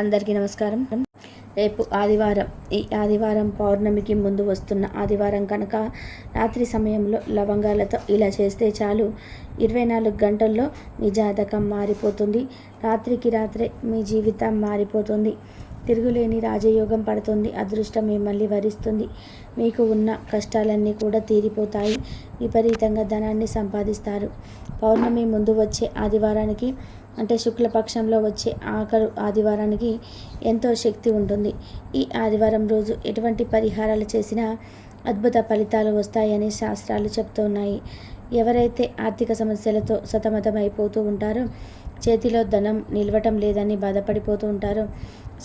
అందరికీ నమస్కారం. రేపు ఆదివారం ఈ ఆదివారం పౌర్ణమికి ముందు వస్తున్న ఆదివారం కనుక రాత్రి సమయంలో లవంగాలతో ఇలా చేస్తే చాలు. ఇరవై నాలుగు గంటల్లో మీ జాతకం మారిపోతుంది. రాత్రికి రాత్రే మీ జీవితం మారిపోతుంది. తిరుగులేని రాజయోగం పడుతుంది. అదృష్టం మిమ్మల్ని వరిస్తుంది. మీకు ఉన్న కష్టాలన్నీ కూడా తీరిపోతాయి. విపరీతంగా ధనాన్ని సంపాదిస్తారు. పౌర్ణమి ముందు వచ్చే ఆదివారానికి అంటే శుక్లపక్షంలో వచ్చే ఆఖరు ఆదివారానికి ఎంతో శక్తి ఉంటుంది. ఈ ఆదివారం రోజు ఎటువంటి పరిహారాలు చేసినా అద్భుత ఫలితాలు వస్తాయని శాస్త్రాలు చెప్తున్నాయి. ఎవరైతే ఆర్థిక సమస్యలతో సతమతమైపోతూ ఉంటారో చేతిలో ధనం నిలవటం లేదని బాధపడిపోతూ ఉంటారో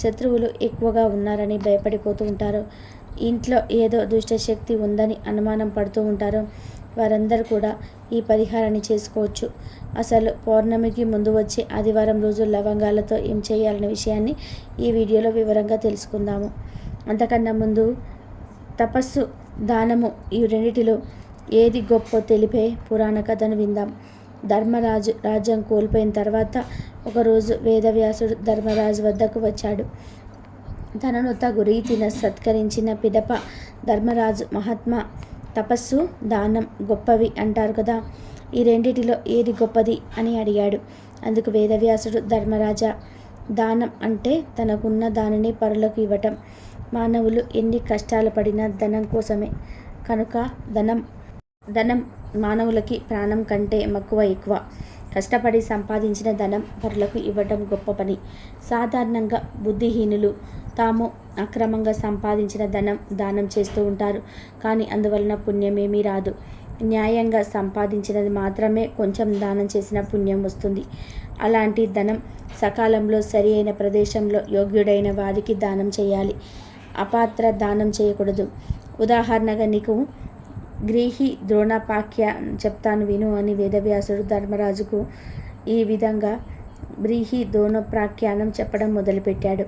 శత్రువులు ఎక్కువగా ఉన్నారని భయపడిపోతూ ఉంటారో ఇంట్లో ఏదో దుష్టశక్తి ఉందని అనుమానం పడుతూ ఉంటారో వారందరూ కూడా ఈ పరిహారాన్ని చేసుకోవచ్చు. అసలు పౌర్ణమికి ముందు వచ్చే ఆదివారం రోజు లవంగాలతో ఏం చేయాలనే విషయాన్ని ఈ వీడియోలో వివరంగా తెలుసుకుందాము. అంతకన్నా ముందు తపస్సు దానము ఈ రెండిటిలో ఏది గొప్ప తెలిపే పురాణ కథను విందాం. ధర్మరాజు రాజ్యం కోల్పోయిన తర్వాత ఒకరోజు వేదవ్యాసుడు ధర్మరాజు వద్దకు వచ్చాడు. తనను తగు రీతిన సత్కరించిన పిదప ధర్మరాజు మహాత్మా తపస్సు దానం గొప్పవి అంటారు కదా. ఈ రెండిటిలో ఏది గొప్పది అని అడిగాడు. అందుకు వేదవ్యాసుడు ధర్మరాజా దానం అంటే తనకున్న దానిని పరులకు ఇవ్వటం. మానవులు ఎన్ని కష్టాలు పడినా ధనం కోసమే. కనుక ధనం ధనం మానవులకి ప్రాణం కంటే మక్కువ ఎక్కువ. కష్టపడి సంపాదించిన ధనం పరులకు ఇవ్వటం గొప్ప పని. సాధారణంగా బుద్ధిహీనులు తాము అక్రమంగా సంపాదించిన ధనం దానం చేస్తూ ఉంటారు. కానీ అందువలన పుణ్యమేమీ రాదు. న్యాయంగా సంపాదించినది మాత్రమే కొంచెం దానం చేసిన పుణ్యం వస్తుంది. అలాంటి ధనం సకాలంలో సరి అయిన ప్రదేశంలో యోగ్యుడైన వారికి దానం చేయాలి. అపాత్ర దానం చేయకూడదు. ఉదాహరణగా నీకు గ్రీహి ద్రోణపాక్య చెప్తాను విను అని వేదవ్యాసుడు ధర్మరాజుకు ఈ విధంగా బ్రీహి ద్రోణప్రాఖ్యానం చెప్పడం మొదలుపెట్టాడు.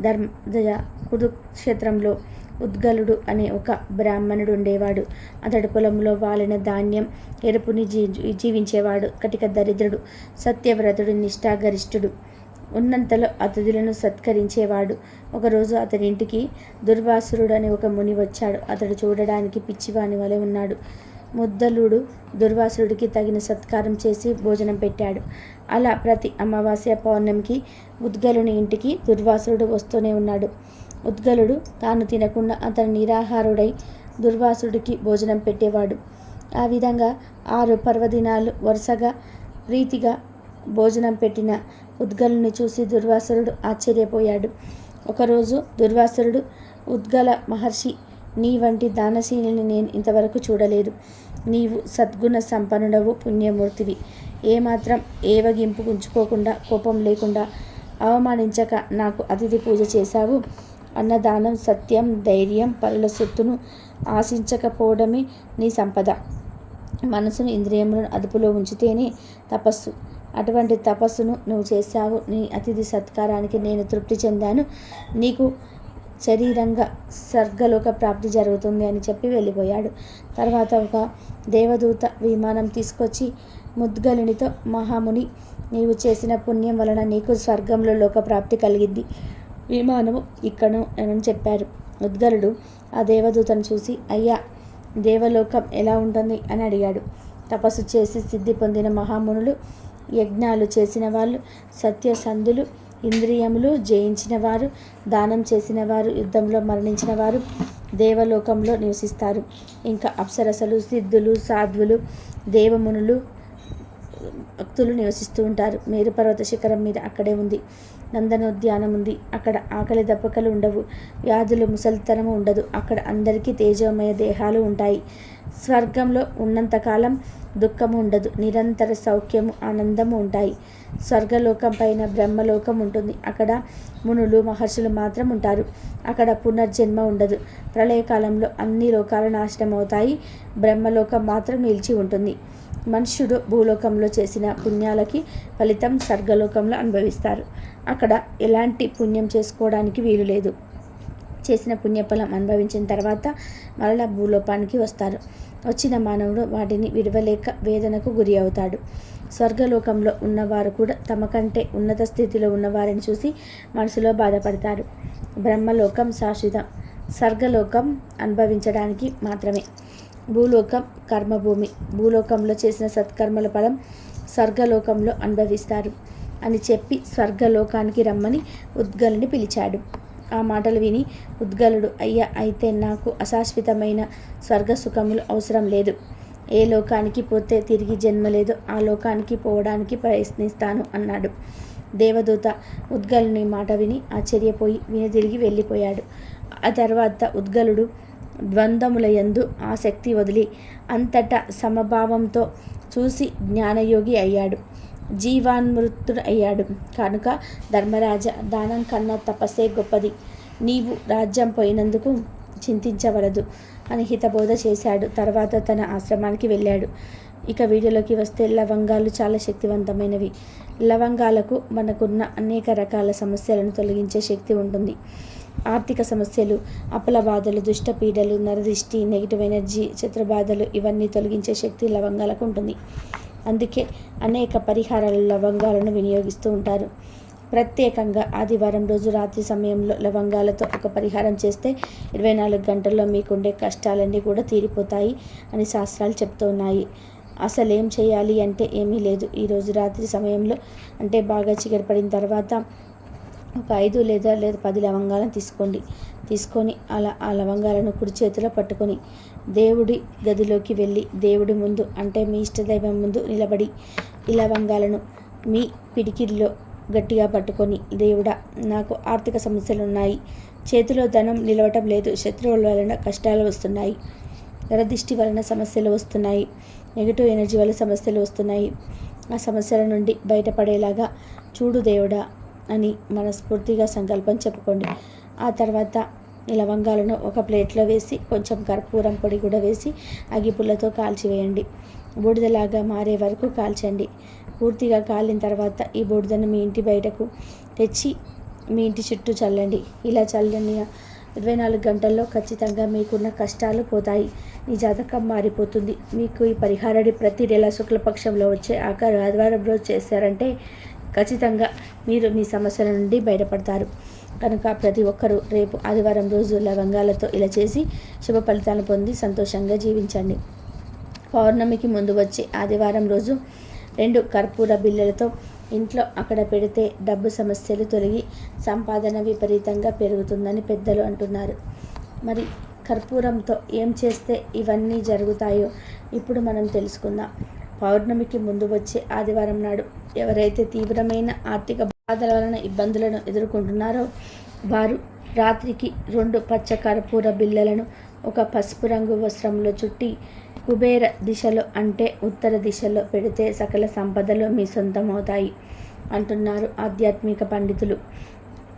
ధర్మ కురుక్షేత్రంలో ఉద్గలుడు అనే ఒక బ్రాహ్మణుడు ఉండేవాడు అతడి పొలంలో వాలిన ధాన్యం ఎరుపుని జీ జీవించేవాడు. కటిక దరిద్రుడు సత్యవ్రతుడు నిష్ఠాగరిష్ఠుడు. ఉన్నంతలో అతిథులను సత్కరించేవాడు. ఒకరోజు అతని ఇంటికి దుర్వాసురుడు అనే ఒక ముని వచ్చాడు. అతడు చూడడానికి పిచ్చివాని వలె ఉన్నాడు. ముద్దలుడు దుర్వాసురుడికి తగిన సత్కారం చేసి భోజనం పెట్టాడు. అలా ప్రతి అమావాస్య పౌర్ణమికి ఉద్గలుని ఇంటికి దుర్వాసురుడు వస్తూనే ఉన్నాడు. ఉద్గలుడు తాను తినకుండా అతను నిరాహారుడై దుర్వాసుడికి భోజనం పెట్టేవాడు. ఆ విధంగా ఆరు పర్వదినాలు వరుసగా ప్రీతిగా భోజనం పెట్టిన ఉద్గలుని చూసి దుర్వాసురుడు ఆశ్చర్యపోయాడు. ఒకరోజు దుర్వాసురుడు ఉద్గల మహర్షి నీ వంటి దానశీలిని నేను ఇంతవరకు చూడలేదు. నీవు సద్గుణ సంపన్నుడవు పుణ్యమూర్తివి. ఏమాత్రం ఏవగింపు ఉంచుకోకుండా కోపం లేకుండా అవమానించక నాకు అతిథి పూజ చేశావు. అన్నదానం సత్యం ధైర్యం పరుల సొత్తును ఆశించకపోవడమే నీ సంపద. మనసును ఇంద్రియములను అదుపులో ఉంచితేనే తపస్సు. అటువంటి తపస్సును నువ్వు చేశావు. నీ అతిథి సత్కారానికి నేను తృప్తి చెందాను. నీకు శరీరంగా స్వర్గలోక ప్రాప్తి జరుగుతుంది అని చెప్పి వెళ్ళిపోయాడు. తర్వాత ఒక దేవదూత విమానం తీసుకొచ్చి ముద్గలునితో మహాముని నీవు చేసిన పుణ్యం వలన నీకు స్వర్గంలో లోక ప్రాప్తి కలిగింది. విమానము ఇక్కను అని చెప్పారు. ఉద్గలుడు ఆ దేవదూతను చూసి అయ్యా దేవలోకం ఎలా ఉంటుంది? అని అడిగాడు. తపస్సు చేసి సిద్ధి పొందిన మహామునులు యజ్ఞాలు చేసిన వాళ్ళు సత్యసంధులు ఇంద్రియములు జయించిన వారు దానం చేసిన వారు యుద్ధంలో మరణించిన వారు దేవలోకంలో నివసిస్తారు. ఇంకా అప్సరసలు సిద్ధులు సాధ్వులు దేవమునులు భక్తులు నివసిస్తూ ఉంటారు. మేరు పర్వత శిఖరం మీద అక్కడే ఉంది. నందనోద్యానం ఉంది. అక్కడ ఆకలి దప్పకలు ఉండవు. వ్యాధులు ముసలితనము ఉండదు. అక్కడ అందరికీ తేజోమయ దేహాలు ఉంటాయి. స్వర్గంలో ఉన్నంతకాలం దుఃఖము ఉండదు. నిరంతర సౌఖ్యము ఆనందము ఉంటాయి. స్వర్గలోకం పైన బ్రహ్మలోకం ఉంటుంది. అక్కడ మునులు మహర్షులు మాత్రం ఉంటారు. అక్కడ పునర్జన్మ ఉండదు. ప్రళయకాలంలో అన్ని లోకాలు నాశనం అవుతాయి బ్రహ్మలోకం మాత్రం నిలిచి ఉంటుంది. మనుష్యుడు భూలోకంలో చేసిన పుణ్యాలకి ఫలితం స్వర్గలోకంలో అనుభవిస్తారు. అక్కడ ఎలాంటి పుణ్యం చేసుకోవడానికి వీలు లేదు. చేసిన పుణ్యఫలం అనుభవించిన తర్వాత మరలా భూలోపానికి వస్తారు. వచ్చిన మానవుడు వాటిని విడవలేక వేదనకు గురి అవుతాడు. స్వర్గలోకంలో ఉన్నవారు కూడా తమ కంటే ఉన్నత స్థితిలో ఉన్నవారిని చూసి మనసులో బాధపడతారు. బ్రహ్మలోకం శాశ్వతం. స్వర్గలోకం అనుభవించడానికి మాత్రమే. భూలోకం కర్మభూమి. భూలోకంలో చేసిన సత్కర్మల ఫలం స్వర్గలోకంలో అనుభవిస్తారు అని చెప్పి స్వర్గలోకానికి రమ్మని ఉద్గలుని పిలిచాడు. ఆ మాటలు విని ఉద్గలుడు అయ్యా అయితే నాకు అశాశ్వతమైన స్వర్గ సుఖములు అవసరం లేదు. ఏ లోకానికి పోతే తిరిగి జన్మ లేదు. ఆ లోకానికి పోవడానికి ప్రయత్నిస్తాను అన్నాడు. దేవదూత ఉద్గలుని మాట విని ఆశ్చర్యపోయి విని తిరిగి వెళ్ళిపోయాడు. ఆ తర్వాత ఉద్గలుడు ద్వంద్వములయందు ఆసక్తి వదిలి అంతటా సమభావంతో చూసి జ్ఞానయోగి అయ్యాడు. జీవాన్మృతుడు అయ్యాడు. కనుక ధర్మరాజ దానం కన్నా తపస్సే గొప్పది. నీవు రాజ్యం పోయినందుకు చింతించవలదు అని హితబోధ చేశాడు. తర్వాత తన ఆశ్రమానికి వెళ్ళాడు. ఇక వీడియోలోకి వస్తే లవంగాలు చాలా శక్తివంతమైనవి. లవంగాలకు మనకున్న అనేక రకాల సమస్యలను తొలగించే శక్తి ఉంటుంది. ఆర్థిక సమస్యలు అపల బాధలు దుష్ట పీడలు నరదిష్టి నెగిటివ్ ఎనర్జీ చిత్రబాధలు ఇవన్నీ తొలగించే శక్తి లవంగాలకు ఉంటుంది. అందుకే అనేక పరిహారాలు లవంగాలను వినియోగిస్తూ ఉంటారు. ప్రత్యేకంగా ఆదివారం రోజు రాత్రి సమయంలో లవంగాలతో ఒక పరిహారం చేస్తే ఇరవై నాలుగు గంటల్లో మీకుండే కష్టాలన్నీ కూడా తీరిపోతాయి అని శాస్త్రాలు చెప్తున్నాయి అసలు ఏం చేయాలి అంటే ఏమీ లేదు. ఈరోజు రాత్రి సమయంలో అంటే బాగా చిగరపడిన తర్వాత ఒక ఐదు లేదా లేదా పది లవంగాలను తీసుకోండి. తీసుకొని అలా ఆ లవంగాలను కుడి చేతిలో పట్టుకొని దేవుడి గదిలోకి వెళ్ళి దేవుడి ముందు అంటే మీ ఇష్టదైవం ముందు నిలబడి ఈ లవంగాలను మీ పిడికిల్లో గట్టిగా పట్టుకొని దేవుడా నాకు ఆర్థిక సమస్యలు ఉన్నాయి చేతిలో ధనం నిలవటం లేదు. శత్రువుల వలన కష్టాలు వస్తున్నాయి. నరదిష్టి వలన సమస్యలు వస్తున్నాయి. నెగిటివ్ ఎనర్జీ వల్ల సమస్యలు వస్తున్నాయి. ఆ సమస్యల నుండి బయటపడేలాగా చూడు దేవుడా అని మనస్ఫూర్తిగా సంకల్పం చెప్పుకోండి. ఆ తర్వాత లవంగాలను ఒక ప్లేట్లో వేసి కొంచెం కర్పూరం పొడి కూడా వేసి అగిపుల్లతో కాల్చివేయండి బూడిదలాగా మారే వరకు కాల్చండి. పూర్తిగా కాలిన తర్వాత ఈ బూడిదను మీ ఇంటి బయటకు తెచ్చి మీ ఇంటి చుట్టూ చల్లండి. ఇలా చల్లని ఇరవై నాలుగు గంటల్లో ఖచ్చితంగా మీకున్న కష్టాలు పోతాయి. మీ జాతకం మారిపోతుంది. మీకు ఈ పరిహారాన్ని ప్రతి నెల శుక్లపక్షంలో వచ్చే ఆఖరు ఆదివారం రోజు చేశారంటే ఖచ్చితంగా మీరు మీ సమస్యల నుండి బయటపడతారు. కనుక ప్రతి ఒక్కరూ రేపు ఆదివారం రోజు లవంగాలతో ఇలా చేసి శుభ ఫలితాలు పొంది సంతోషంగా జీవించండి. పౌర్ణమికి ముందు వచ్చే ఆదివారం రోజు రెండు కర్పూర బిళ్ళలతో ఇంట్లో అక్కడ పెడితే డబ్బు సమస్యలు తొలగి సంపాదన విపరీతంగా పెరుగుతుందని పెద్దలు అంటున్నారు. మరి కర్పూరంతో ఏం చేస్తే ఇవన్నీ జరుగుతాయో ఇప్పుడు మనం తెలుసుకుందాం. పౌర్ణమికి ముందు వచ్చే ఆదివారం నాడు ఎవరైతే తీవ్రమైన ఆర్థిక బాధల వలన ఇబ్బందులను ఎదుర్కొంటున్నారో వారు రాత్రికి రెండు పచ్చ కర్పూర బిళ్ళలను ఒక పసుపు రంగు వస్త్రంలో చుట్టి కుబేర దిశలో అంటే ఉత్తర దిశలో పెడితే సకల సంపదలు మీ సొంతం అవుతాయి అంటున్నారు ఆధ్యాత్మిక పండితులు.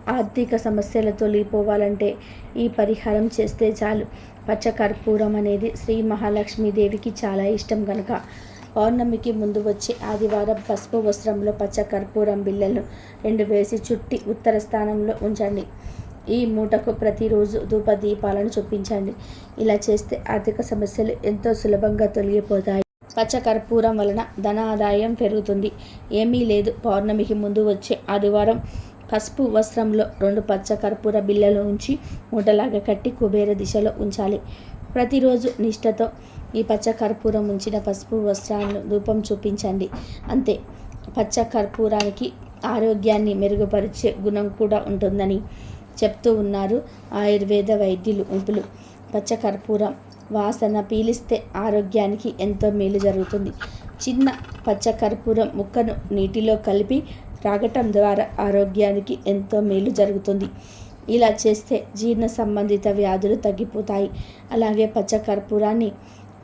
ఆర్థిక సమస్యలు తొలిగిపోవాలంటే ఈ పరిహారం చేస్తే చాలు. పచ్చ కర్పూరం అనేది శ్రీ మహాలక్ష్మీదేవికి చాలా ఇష్టం కనుక పౌర్ణమికి ముందు వచ్చే ఆదివారం పసుపు వస్త్రంలో పచ్చ కర్పూరం బిళ్ళలు రెండు వేసి చుట్టి ఉత్తర స్థానంలో ఉంచండి. ఈ మూటకు ప్రతిరోజు ధూప దీపాలను చూపించండి. ఇలా చేస్తే ఆర్థిక సమస్యలు ఎంతో సులభంగా తొలగిపోతాయి. పచ్చ కర్పూరం వలన ధన ఆదాయం పెరుగుతుంది. ఏమీ లేదు. పౌర్ణమికి ముందు వచ్చే ఆదివారం పసుపు వస్త్రంలో రెండు పచ్చ కర్పూర బిళ్ళలు ఉంచి మూటలాగా కట్టి కుబేర దిశలో ఉంచాలి. ప్రతిరోజు నిష్టతో ఈ పచ్చ కర్పూరం ఉంచిన పసుపు వస్త్రాలను రూపం చూపించండి. అంతే. పచ్చ కర్పూరానికి ఆరోగ్యాన్ని మెరుగుపరిచే గుణం కూడా ఉంటుందని చెప్తూ ఉన్నారు ఆయుర్వేద వైద్యులు ఉంపులు. పచ్చ కర్పూరం వాసన పీలిస్తే ఆరోగ్యానికి ఎంతో మేలు జరుగుతుంది. చిన్న పచ్చ కర్పూరం ముక్కను నీటిలో కలిపి త్రాగటం ద్వారా ఆరోగ్యానికి ఎంతో మేలు జరుగుతుంది. ఇలా చేస్తే జీర్ణ సంబంధిత వ్యాధులు తగ్గిపోతాయి. అలాగే పచ్చ కర్పూరాన్ని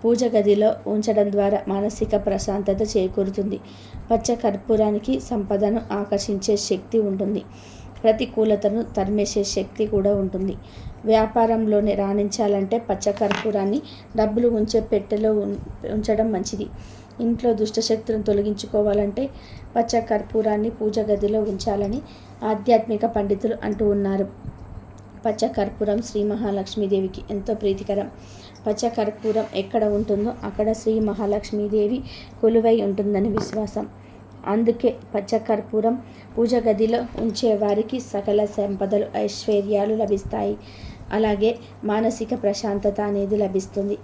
పూజ గదిలో ఉంచడం ద్వారా మానసిక ప్రశాంతత చేకూరుతుంది. పచ్చ కర్పూరానికి సంపదను ఆకర్షించే శక్తి ఉంటుంది. ప్రతికూలతను తరిమేసే శక్తి కూడా ఉంటుంది. వ్యాపారంలోనే రాణించాలంటే పచ్చ కర్పూరాన్ని డబ్బులు ఉంచే పెట్టెలో ఉంచడం మంచిది. ఇంట్లో దుష్టశక్తులను తొలగించుకోవాలంటే పచ్చ కర్పూరాన్ని పూజ గదిలో ఉంచాలని ఆధ్యాత్మిక పండితులు అంటూ ఉన్నారు. పచ్చ కర్పూరం శ్రీ మహాలక్ష్మీదేవికి ఎంతో ప్రీతికరం. పచ్చకర్పూరం ఎక్కడ ఉంటుందో అక్కడ శ్రీ మహాలక్ష్మీదేవి కొలువై ఉంటుందని విశ్వాసం. అందుకే పచ్చకర్పూరం పూజ గదిలో ఉంచే వారికి సకల సంపదలు ఐశ్వర్యాలు లభిస్తాయి. అలాగే మానసిక ప్రశాంతత అనేది లభిస్తుంది.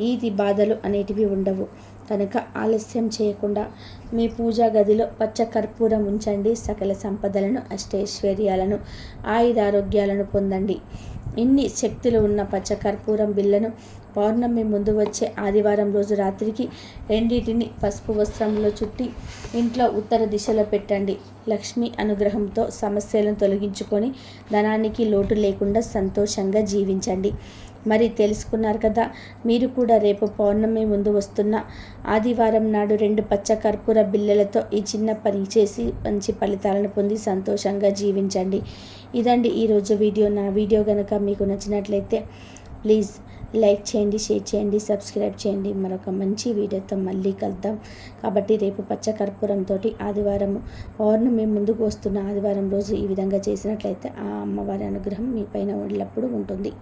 ఈది బాధలు అనేటివి ఉండవు. కనుక ఆలస్యం చేయకుండా మీ పూజా గదిలో పచ్చ కర్పూరం ఉంచండి. సకల సంపదలను అష్టైశ్వర్యాలను ఆయుధారోగ్యాలను పొందండి. ఇన్ని శక్తులు ఉన్న పచ్చ కర్పూరం బిళ్ళను పౌర్ణమి ముందు వచ్చే ఆదివారం రోజు రాత్రికి రెండింటిని పసుపు వస్త్రంలో చుట్టి ఇంట్లో ఉత్తర దిశలో పెట్టండి. లక్ష్మి అనుగ్రహంతో సమస్యలను తొలగించుకొని ధనానికి లోటు లేకుండా సంతోషంగా జీవించండి. మరి తెలుసుకున్నారు కదా మీరు కూడా రేపు పౌర్ణమి ముందు వస్తున్న ఆదివారం నాడు రెండు పచ్చ కర్పూర బిల్లలతో ఈ చిన్న పని చేసి మంచి ఫలితాలను పొంది సంతోషంగా జీవించండి. ఇదండి ఈరోజు వీడియో. నా వీడియో కనుక మీకు నచ్చినట్లయితే ప్లీజ్ లైక్ చేయండి షేర్ చేయండి సబ్స్క్రైబ్ చేయండి. మరొక మంచి వీడియోతో మళ్ళీ కలుద్దాం. కాబట్టి రేపు పచ్చ కర్పూరంతో ఆదివారం పౌర్ణమి ముందుకు వస్తున్న ఆదివారం రోజు ఈ విధంగా చేసినట్లయితే ఆ అమ్మవారి అనుగ్రహం మీ పైన ఎల్లప్పుడూ ఉంటుంది.